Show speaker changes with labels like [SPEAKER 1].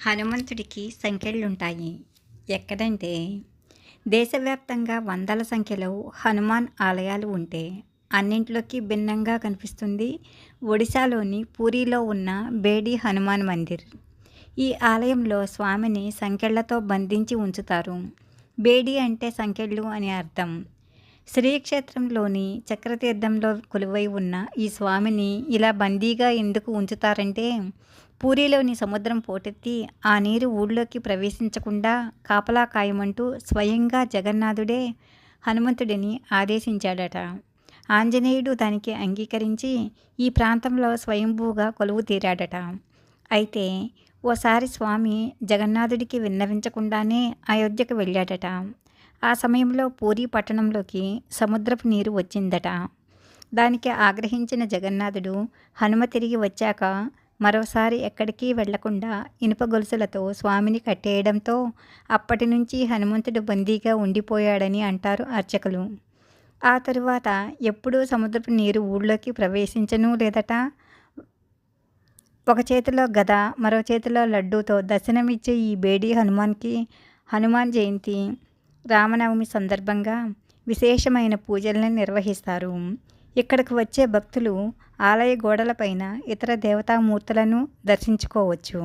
[SPEAKER 1] హనుమంతుడికి సంఖ్యలుంటాయి. ఎక్కడంటే దేశవ్యాప్తంగా వందల సంఖ్యలో హనుమాన్ ఆలయాలు ఉంటే అన్నింటిలోకి భిన్నంగా కనిపిస్తుంది ఒడిశాలోని పూరిలో ఉన్న బేడి హనుమాన్ మందిర్. ఈ ఆలయంలో స్వామిని సంకెళ్ళతో బంధించి ఉంచుతారు. బేడి అంటే సంకెళ్ళు అని అర్థం. శ్రీక్షేత్రంలోని చక్రతీర్థంలో కొలువై ఉన్న ఈ స్వామిని ఇలా బందీగా ఎందుకు ఉంచుతారంటే పూరిలోని సముద్రం పోటెత్తి ఆ నీరు ఊళ్ళోకి ప్రవేశించకుండా కాపలా కాయమంటూ స్వయంగా జగన్నాథుడే హనుమంతుడిని ఆదేశించాడట. ఆంజనేయుడు దానికి అంగీకరించి ఈ ప్రాంతంలో స్వయంభూగా కొలువు తీరాడట. అయితే ఓసారి స్వామి జగన్నాథుడికి విన్నవించకుండానే అయోధ్యకు వెళ్ళాడట. ఆ సమయంలో పూరి పట్టణంలోకి సముద్రపు నీరు వచ్చిందట. దానికి ఆగ్రహించిన జగన్నాథుడు హనుమ తిరిగి వచ్చాక మరోసారి ఎక్కడికి వెళ్ళకుండా ఇనుప గొలుసులతో స్వామిని కట్టేయడంతో అప్పటి నుంచి హనుమంతుడు బందీగా ఉండిపోయాడని అంటారు అర్చకులు. ఆ తరువాత ఎప్పుడూ సముద్రపు నీరు ఊళ్ళోకి ప్రవేశించను లేదట? ఒక చేతిలో గద మరో చేతిలో లడ్డూతో దర్శనమిచ్చే ఈ బేడి హనుమాన్కి హనుమాన్ జయంతి రామనవమి సందర్భంగా విశేషమైన పూజలను నిర్వహిస్తారు. ఇక్కడికి వచ్చే భక్తులు ఆలయ గోడలపైన ఇతర దేవతామూర్తులను దర్శించుకోవచ్చు.